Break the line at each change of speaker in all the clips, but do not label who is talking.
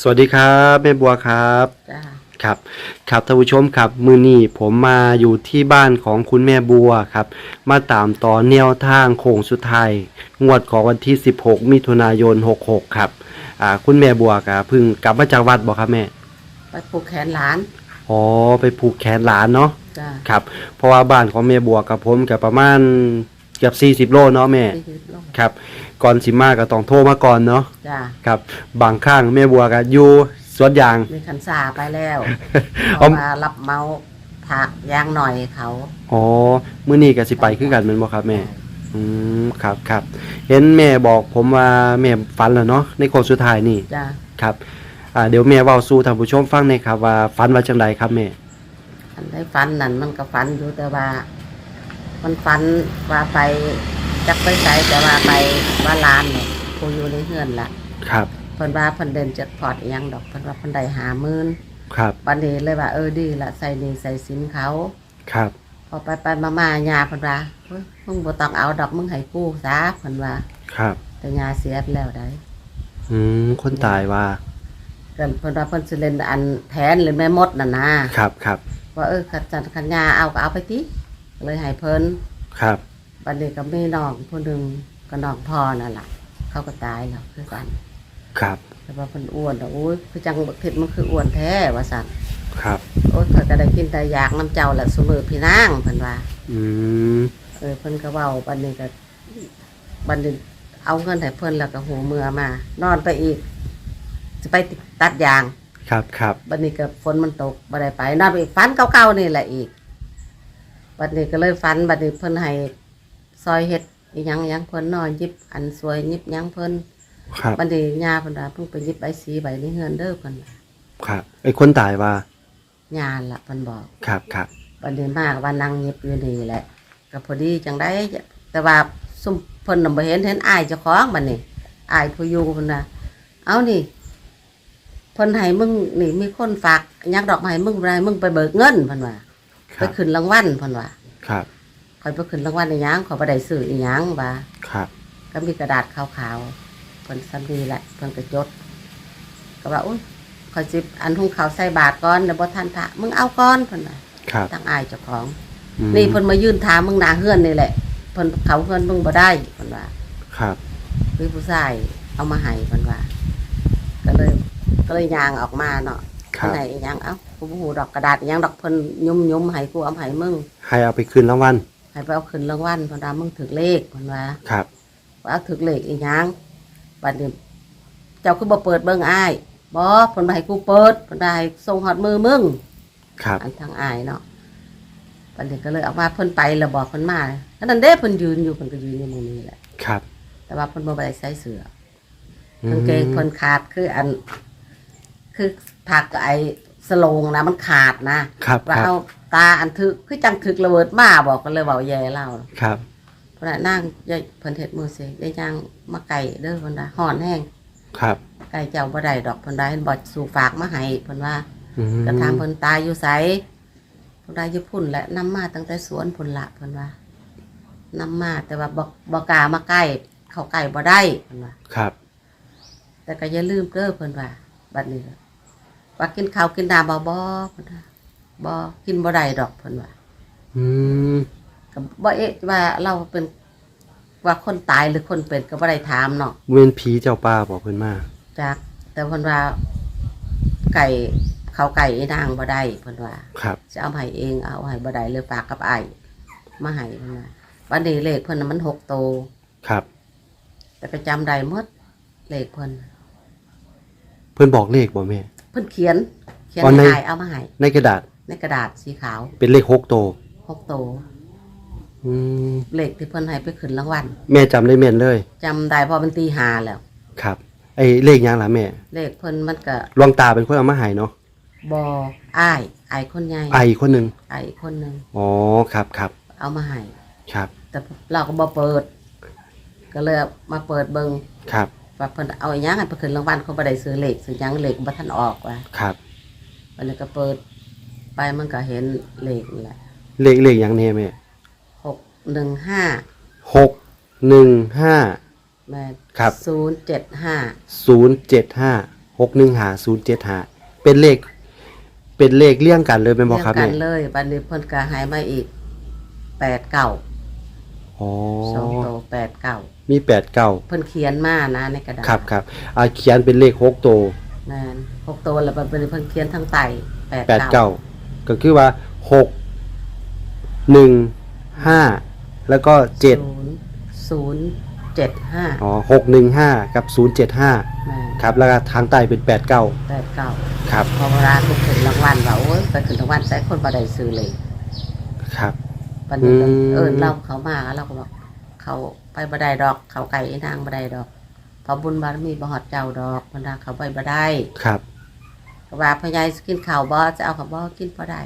สวัสดีครับแม่บัวครับ
จ้า
ครับครับท่านผู้ชมครับมือนี้ผมมาอยู่ที่บ้านของคุณแม่บัวครับ มาตามต่อแนวทางโค้งสุดท้ายงวดของวันที่ 16 มิถุนายน 66 ครับอ่าคุณแม่บัวครับเพิ่งกลับมาจากวัดบอกครับแม่
ไปปลูกแขนหลาน
อ๋อไปผูกแขนหลานเนาะ
จ้า
ครับเพราะว่าบ้านของแม่บัวกับผมกับประมาณ เกือบ40 โลเนาะแม่
ที่ยืดลง
ครับ ก่อนสิมาก็ต้องโทรมาก่อนเนาะ
จ้า
ครับ บางข้างแม่บัวก็อยู่สวนยาง
มีขันสาไปแล้ว
อ๋อ
เขามารับเมาผักยางหน่อยเขา
อ๋อมื้อนี้ก็สิไปคือกันแม่นบ่ครับแม่ อืมครับครับ เห็นแม่บอกผมว่าแม่ฝันแล้วเนาะในโค้งสุดท้ายนี่
จ้า
ครับ อ่า เดี๋ยวแม่เว้าสู่ท่านผู้ชมฟังหน่อยครับว่าฝันว่าจังไดครับแม่
อันได้ฟันนั่นมันก็ฟันอยู่แต่ว่า มันฟันว่าไปจักไปใส่แต่ว่าไปว่าลานเนี่ยผู้อยู่ในเฮือนละ
ครับ
เพิ่นว่าเพิ่นเดินจากพอดอิหยังดอกเพิ่นว่าเพิ่นได้หาหมื่น
ครับ
บัดนี้เลยว่าเออดีละใส่นี่ใส่สินเขา
ครับ
พอไปไปมามาญาเพิ่นว่าเฮ้ยมึงบ่ต้องเอาดอกมึงให้กูซะเพิ่นว่า
ครับ
แต่ญาเสียไปแล้วได้
อืมคนตายว่า
เพิ่นเพิ่นว่าเพิ่นสิเล่นอันแทนหรือแม่มดน่ะนะครับ
ครับ
ว่าเออขันจันขันญาเอาก็เอาไปติ เลยให้เพิ่น
ครับ
บัดนี้ก็มีน้องผู้หนึงก็น้องพ่อนั่นล่ะ เขาก็ตายแล้วคือกัน
ครับ
แต่ว่าเพิ่นอ้วนอะโอ้ยคือจังบักทิดมันคืออ้วนแท้ว่าซั่น
ครับ
โอ้ยข้อยก็ได้กินแต่ยากน้ำเจ้าแหละซุมื้อพี่นางเพิ่นว่า
อืม
เออเพิ่นก็เว้าบัดนี้ก็บัดนี้เอาเงินให้เพิ่นแล้วก็หูเมื่อมา นอนไปอีกจะไปตัดยาง
ครับ ครับ
บัดนี้ก็ฝนมันตกบ่ได้ไปนอนไปอีกฝันเก่าๆนี่แหละอีก บัดนี้ก็เลยฝันบัดนี้เพิ่นให้ซอยเฮ็ดอีหยังหยังเพิ่นนอนหยิบอันสวยหยิบหยังเพิ่น
ครับ
บัดนี้ย่าเพิ่นว่าเพิ่งไปหยิบใบสีใบนี้เฮือนเด้อเพิ่นว่า
ครับไอ้คนตายว่า
ย่าล่ะเพิ่นบอก
ครับครับ
บัดนี้มากว่านั่งหยิบอยู่นี่แหละก็พอดีจังได้แต่ว่าซุมเพิ่นน่ะบ่เห็นเห็นอายเจ้าของบัดนี้อายผู้อยู่เพิ่นน่ะเอานี่เพิ่นให้มึงนี่มีคนฝากหยักดอกไม้มึงบ่ได้มึงไปเบิกเงินเพิ่นว่า
ค
ไป
รับ
ขึ้นรางวัลเพิ่นว่า
ครับ
คอยไปขึ้นรางวัลอีหยังขอยบ่ได้ซื้ออีหยังว่า
ครับ
ก็มีกระดาษขาวๆเพิ่นซ้ำนี้แหละเพิ่นก็จด ก็ว่าอุ้ยขอยสิอันทุ่งขาวใส่บาทก่อนเดี๋ยวบ่ทันพระมึงเอาก่อนเพิ่นว่า
ครับ
ตั้งอายเจ้าของ
อืม
นี่เพิ่นมายื่นถามมึงหน้าเฮือนนี่แหละเพิ่นเขาเฮือนมึงบ่ได้เพิ่นว่า
ครับ
มีผู้ชายเอามาให้เพิ่นว่า ก็เลย ก็เลยย่างออกมาเนาะ
ครับ
ไหนอีหยังเอ้ากูบ่ฮู้ดอกกระดาษอีหยังดอกเพิ่นยุ่มๆให้กูเอาให้มึง
ให้เอาไปคืนรางวัล
ให้ไปเอาขึ้นรางวัลเพนว่ามึงถึกเลขเพนว่า
ครับ
ว่าเอาถึกเลขอีหยังบัดนี้เจ้าคือบ่เปิดเบิ่งอ้ายบ่เพิ่นว่าให้กูเปิดเพิ่นว่าให้ส่งฮอดมือมึง
ครับ
อันทางอ้ายเนาะบัดนี้ก็เลยออกมาเพิ่นไปแล้วบอกเพิ่นมาอันนั้นเด้เพิ่นยืนอยู่เพิ่นก็ยืนอยู่หมู่นี้แหละ
ครับ
แต่ว่าเพิ่นบ่ได้ใส่เสื้อ
อื
อกางเกงเพิ่นขาดคืออัน คือผักกับไอ้สโลงนะมันขาดนะครับว่า
ครับ
เอาตาอันทึกคือจังทึกระเบิดมาบอกก็เลยเว้าแย่เล่า
ครับ
เพราะน่ะนั่งยายเพิ่นเฮ็ดมือเสียยายย่างมาไก่เด้อเพิ่นว่าห่อนแห้ง
ครับ
ไก่เจ้าบ่ได้ดอกเพิ่นว่าเห็นบ่สู่ฝากมาให้เพิ่นว่า
อืม
กระทำเพิ่นตายอยู่ไสเพิ่นได้อยู่พุ่นแหละนํมาตั้งแต่สวนพุ่นละเพิ่นว่านํมาแต่ว่าบ่บ่กล้ามาใกล้เข้าใกล้บ่ได้เพิ่นว่า
ครับ
แต่ก็อย่าลืมเด้อเพิ่นว่าบัดนี้ล่ะ ว่ากินข้าวกินน้ำบ่บ่เพิ่นว่าบ่กินบ่ได้ดอกเพิ่นว่า
อืม
ก็บ่เอ๊ะว่าเราเป็นว่าคนตายหรือคนเป็นก็บ่ได้ถามเนาะ
เวนผีเจ้าป่าบอกเพิ่นมา
จากแต่เพิ่นว่า ไก่เขาไก่ไอ้นางบ่ได้เพิ่นว่า
ครับ
จะเอาให้เองเอาให้บ่ได้เลยฝากกับไอ้ายมาให้เพิ่นว่าวันนี้เลขเพิ่นน่ะมันหกโตว
ครับ
แต่ก็จำได้หมดเลขเพิ่น
เพิ่นบอกเลขบ่แม่
เพิ่นเขียน เขียน
อ๋อใน
ให้อ้ายเอามาให้
ในกระดาษ
ในกระดาษสีขาว
เป็นเลขหกโตว
หกโตว
อืม
เลขที่เพิ่นให้ไปขึ้นรางวัล
แม่จำได้แม่นเลย
จำได้เพอมันตีหาแล้ว
ครับ ไอ้เลขหยังล่ะแม่
เลขเพิ่นมันก็
หลวงตาเป็นคนเอามาให้เนาะ
บออ้ายอ้ายคนใหญ่
ไอคนหนึง
อ้ายอีกคนหนึง
อ๋อครับครับ
เอามาให้
ครับ
แต่เราก็บ่เปิด ก็เลยมาเปิดเบิง
ครับ
ว่าเพิ่นเอาอีหยังให้ไปขึ้นรางวัลเขาบ่ได้ซื้อเลขซื้อหยังเลขบ่ทันออกว่า
ครับ
วันนี้ก็เปิดไปมันก็เห็นเลขนั่นแหละ
เลขเลขหยังแน่แม่
หกหนึ่งห้า
หกหนึ่งห้า
แม่
ครับ
ศูนย์เจ็ดห้า
ศูนย์เจ็ดห้าหกหนึ่งหาศูนย์เจ็ดหาเป็นเลข เป็นเลขเลี่ยงกันเลยเป็นบ
เรี
อยก
ง
ครับ
กั
แม่
นเลยบัดนี้เพิ่นก็ให้มาอีกแปดเก้า
อ๋อ
สองโตแปดเก้า
มีแปดเก้า
เพิ่นเขียนมานะในกระดาษ
ครับครับอ่าเขียนเป็นเลขหกตัว
แม่นหกตัวแล้วบัดนี้เพิ่นเขียนทั้งไตแปด
แปด
เก้า
เก้าก็คือว่าหกหนึ่งห้าแล้วก็เจ็ด
ศูนย์ศูนย์เจ็ดห้า
อ๋อหกหนึ่งห้ากับศูนย์เจ็ดห้า
แม่น
ครับแล้วก็ทางใต้เป็นแปดเก้า
แปดเก้า
ครับ
พอเวลาไปถึงรางวัลว่าโอ้ยไปถึงรางวัลใส่คนบ่ได้ซื้อเลย
ครับ
ปันนี้ก็
อืม
เอิญเราเขามาเราก็บอกเขาไปบ่ได้ดอก เขาไก่ไอ้นางบ่ได้ดอกเพอบุญบารมีบ่ฮอดเจ้าดอกบรรดาเขาไปบ่ได้
ครับ
ก็ว่าพญายกินข้าวบ่จะเอากับบ่กินบ่ได้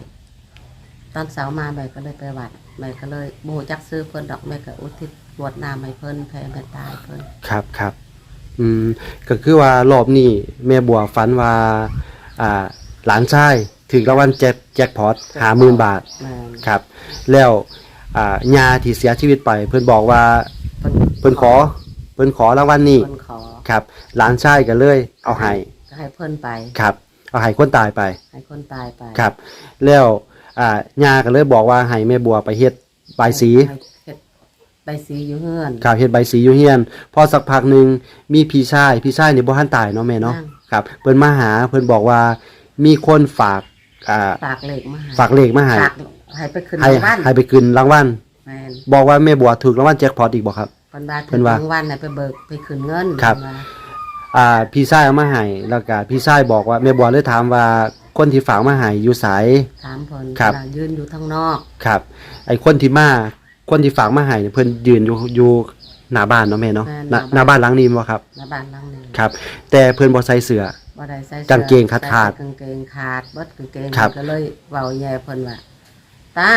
ตอนเสาร์มาแม่ก็เลยไปวัดแม่ก็เลยบ่ฮู้จักซื้อเพิ่นดอกแม่ก็อุทิศกรวดน้ำให้เพิ่นแผ่เมตตาให้เพิ่น
ครับครับอืมก็คือว่ารอบนี้แม่บัวฝันว่า อ่า หลานชาย ถึงรางวัลแจ็คแจ็คพอตหาหมื่นบาท
แม่น
ครับ แล้วอ่ายาที่เสียชีวิตไป เพิ่นบอกว่า
เพิ่น
เพิ่นขอเพิ่นขอรางวัลนี้
เพิ่นขอ
ครับหลานชายก็เลย เอาให้
ก็ให้เพิ่นไป
ครับ เอาให้คนตายไป
ให้คนตายไป
ครับ แล้วอ่ายาก็เลยบอกว่าให้แม่บัวไปเฮ็ดใบายสี
ให้เฮ็ดใบสีอยู่เฮือน
ครับเฮ็ดใบสีอยู่เฮียน พอสักพักหนึงมีพี่ชาย พี่ชายนี่บ่ทันตายเนาะแม่เนาะ
นั่ง
ครับ เพิ่นมาหา เพิ่นบอกว่ามีคนฝาก อ่า
ฝากเลขมาให้
ฝากเลขมาให้
ฝากให้ไปขึ้น
ให้
รางวัล
ให้ไปคืนรางวัล
แม่น
บอกว่าแม่บัวถูกรางวัลแจ็คพอตอีกบ่ครับ
เพิ่นว่า
เพิ่
ถึ
น
ง
ว่า
รางวัลน่ะไปเบิกไปขึ้นเงิน
ครับ
เพิ่นว่า
อ่าพี่ชายเอามาให้แล้วก็พี่ชายบอกว่าแม่บัวเลยถามว่าคนที่ฝากมาให้อยู่ไส
ถามเพิ่น
ครับ
เวลายืนอยู่ทางนอก
ครับ ไอ้คนที่มาคนที่ฝากมาให้เนี่ยเพิ่นยืนอยู่อยู่หน้าบ้านเนาะแม่เนาะหน้าหน้าบ้านหลังนี้บ่ครับ
ในบ้านหลังนี้
ครับ แต่เพิ่นบ่ใส่เสื้อ
บ่ได้ใส่สื้อกา
งเกงขาดขาด
ใส่แต่กางเกงขาดเบิดกางเกง
ครับ
ก็เลยเว้าแย่เพิ่นว่าตา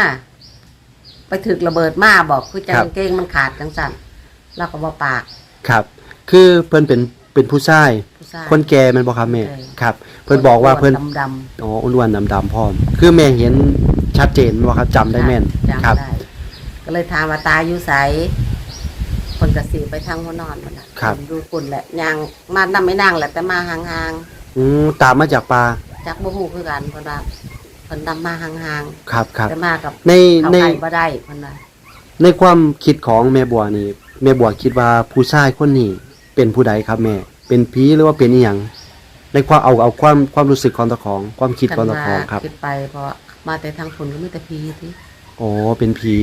ไปถึกระเบิดมาบอกคือจังกางเกงมันขาดจังสั่นเราก็บ่ปาก
ครับ คือเพิ่นเป็นเป็นผู้ชาย
ผู้ชาย
คนแก่แมันบ่ครับแม่
ใช่
ครับ เพิ่นบอกว่าเพิ่น
ดำๆ
อ๋ออ้วนๆดำๆพร้อม คือแม่เห็นชัดเจนว่าครับจำได้แม่น
จำ
ครับ
ได้ก็เลยถามว่าตาอยู่ไส คนกระสีไปทางหัวนอนมันน่ะ
ครับ
ดูกุ่นแหละยางมานำไม่นั่งแหละแต่มาห่าง
อืมตามมาจากปลา
ๆจักบ่ฮู้คือกันเพิ่นว่าเพิ่นนำมาห่าง
ครับค
ๆ
รับ
แต่มากับ
ใน
เขา
ใน
ไก่บ่ได้เพิ่นว่า
ในความคิดของแม่บัวนี่แม่บัวคิดว่าผู้ชายคนนี้เป็นผู้ใดครับแม่ เป็นผีหรือว่าเป็นอีหยังในความเอาเอาความความรู้สึกของตะของ ความคิดของตะของครับ
คิดไปเพราะมาแต่ทางฝุ่นก็มีแต่พีที่
อ๋อเป็นผี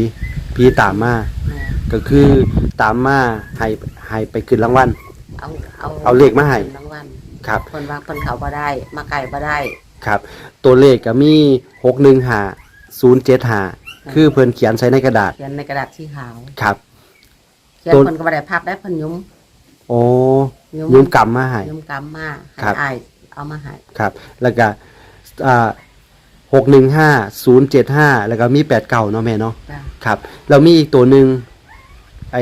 ผีตามมา
แม่
ก็คือตามมาให้ให้ไปขึ้นรางวัล
เอาเอา
เอาเลขมาให้
รางวัล
ครับ
เพิ่นว่าเพิ่นเขาบ่ได้ มาไก่บ่ได้
ครับ ตัวเลขก็มีหกหนึ่งหาศูนย์เจ็ดหาคือเพิ่นเขียนใส่ในกระดาษ
เขียนในกระดาษสีขาว
ครับ
เขียน
ตัว
เพิ่นก็บ่ได้พับได้เพิ่นยุ้ม
โอ้ยืมกรรมมาให้
ยุ้มกำมาให้
ครับ
อ้ายเอามาให้
ครับ แล้วก็อ่า หกหนึ่งห้าศูนย์เจ็ดห้าแล้วก็มีแปดเก่าเนาะแม่เนาะ
จ้ะ
ครับเรามีอีกตัวหนึ่งไอ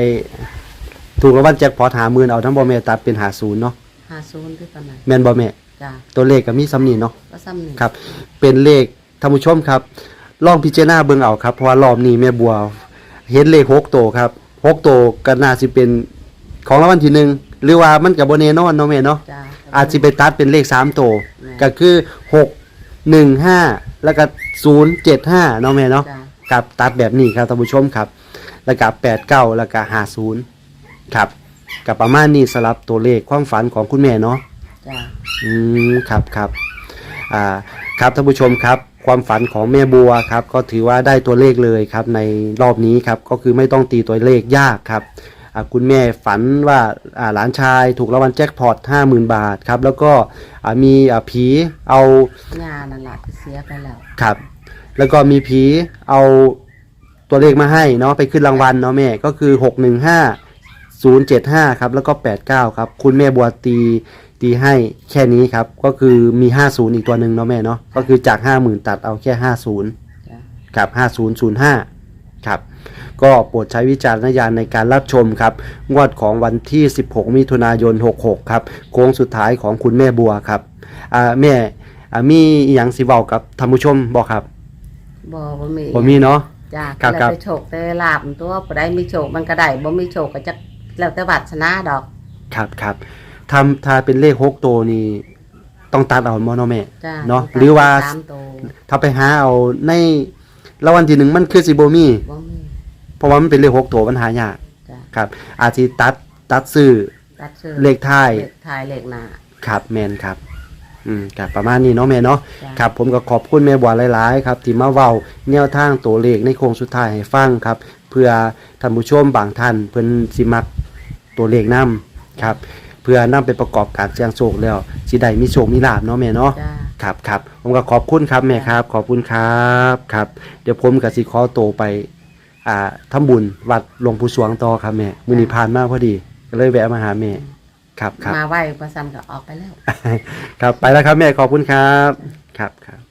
ถูกรางวัลแจ็คพอตหาหมื่นเอาทั้งบอแม่ตัดเป็นหาศูนย์เนาะ
50ที่ปานนั้น
แม่นบอแม่
จ้ะ
ตัวเลขก็มีซ้ำนี่เนาะ
ก็ซ้ำนี่
ครับ เป็นเลขท่านผู้ชมครับ ลองพิจารณาเบิ่งเอาครับ เพราะว่ารอบนี้แม่บัว เห็นเลขหกตัวครับหกตัวก็น่าสิเป็นของรางวัลที่หนึ่งหรือว่ามันกับโบเนนอนเนาะแม่เนาะ
จ้ะ
อาจจะไปตัดเป็นเลขสามตัว
แม่
ก็คือหกหนึ่งห้า แล้วก็ศูนย์เจ็ดห้าเนาะแม่เนาะ
จ้ะ
ครับตัดแบบนี้ครับท่านผู้ชมครับ แล้วก็แปดเก้าแล้วก็ห้าศูนย์ครับกับประมาณนี้สำหรับตัวเลขความฝันของคุณแม่เนาะ
จ้ะ
อืมครับครับอ่าครับท่านผู้ชมครับ ความฝันของแม่บัวครับ ก็ถือว่าได้ตัวเลขเลยครับในรอบนี้ครับก็คือไม่ต้องตีตัวเลขยากครับอ่า คุณแม่ฝันว่าอ่าหลานชายถูกรางวัลแจ็คพอตห้าหมื่นบาทครับ แล้วก็อ่ามีอ่าผีเอา
งานนั่นล่ะที่เสียไปแล้ว
ครับ แล้วก็มีผีเอาตัวเลขมาให้เนาะไปขึ้นรางวัลเนาะแม่ก็คือหกหนึ่งห้าศูนย์เจ็ดห้าครับแล้วก็แปดเก้าครับ คุณแม่บัวตีตีให้แค่นี้ครับ ก็คือมีห้าศูนย์อีกตัวหนึ่งเนาะแม่เนาะก็คือจากห้าหมื่นตัดเอาแค่ห้าศูนย์
จ้ะ
ครับห้าศูนย์ศูนย์ห้า ครับก็โปรดใช้วิจารณญาณในการรับชมครับงวดของวันที่ 16 มิถุนายน 66 ครับโค้งสุดท้ายของคุณแม่บัวครับอ่าแม่อ่ามีอหย่างสิเว้ากับท่านผู้ชมบอกครับ
บ่บ่มี
บ่มีเนาะ
จ้ะ
ครับ
ก็
ครับ
ได้โชคได้ลาบตัวบ่ได้มีโชคมันก็ได้บ่มีโชคก็จักแล้วแต่วาสนาดอก
ครับครับทำถ้าเป็นเลขหกตัวนี่ต้องตัดเอาบ่เนาะแม่
จ้า
เนาะ
ตม
หรือว่า
ตามโต
ถ้าไปหาเอาใน รางวัลที่หนึ่งมันคือสิบ่มี
บ่มี
เพราะว่ามันเป็นเลขหกตัวมันหายาก
จ้า
ครับ อาจสิตัดตัดซื้อ
ตัดชื่อ
เลขท้าย
เลขท้ายเลขหน้า
ครับแมนครับ อืมครับประมาณนี้เนาะแม่เนาะ
จ้ะ
ครับ ผมก็ขอบคุณแม่บัวหลายๆครับที่มาเว้าแนวทางตัวเลขในโค้งสุดท้ายให้ฟังครับ เพื่อท่านผู้ชมบางท่านเพิ่นสิมักตัวเลขนํครับ เพื่อนำไปประกอบการเสี่ยงโชคแล้วสิได้มีโชคมีลาภเนาะแม่เนาะ
จ้า
ครับครับผมก็ขอบคุณครับแม่ครับ ขอบคุณครับครับ เดี๋ยวผมกับสิขอโตวไป อ่าทำบุญวัดหลวงปู่สวงต่อครับแม่มื้อนี้ผ่านมาพอดีก็เลยแวะมาหาแม่ครับครับ
มาไหวประซันก็ออกไปแล้ว
ครับไปแล้วครับแม่ขอบคุณครับ ครับครับ